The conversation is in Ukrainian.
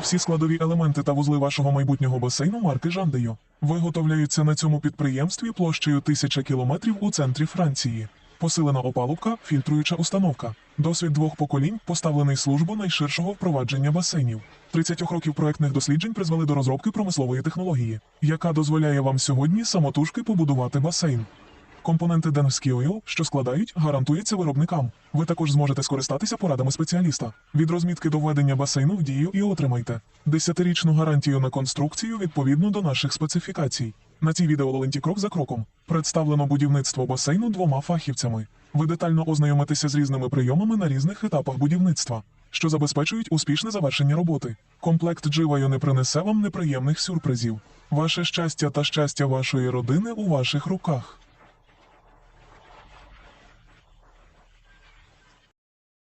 Всі складові елементи та вузли вашого майбутнього басейну марки Жандею виготовляються на цьому підприємстві площею 1000 кілометрів у центрі Франції. Посилена опалубка, фільтруюча установка. Досвід двох поколінь поставлений службу найширшого впровадження басейнів. 30 років проектних досліджень призвели до розробки промислової технології, яка дозволяє вам сьогодні самотужки побудувати басейн. Компоненти Denski Oil, що складають, гарантується виробникам. Ви також зможете скористатися порадами спеціаліста. Від розмітки до введення басейну в дію і отримайте десятирічну гарантію на конструкцію відповідно до наших специфікацій. На цій відеоленті крок за кроком представлено будівництво басейну двома фахівцями. Ви детально ознайомитеся з різними прийомами на різних етапах будівництва, що забезпечують успішне завершення роботи. Комплект Дживайо не принесе вам неприємних сюрпризів. Ваше щастя та щастя вашої родини у ваших руках.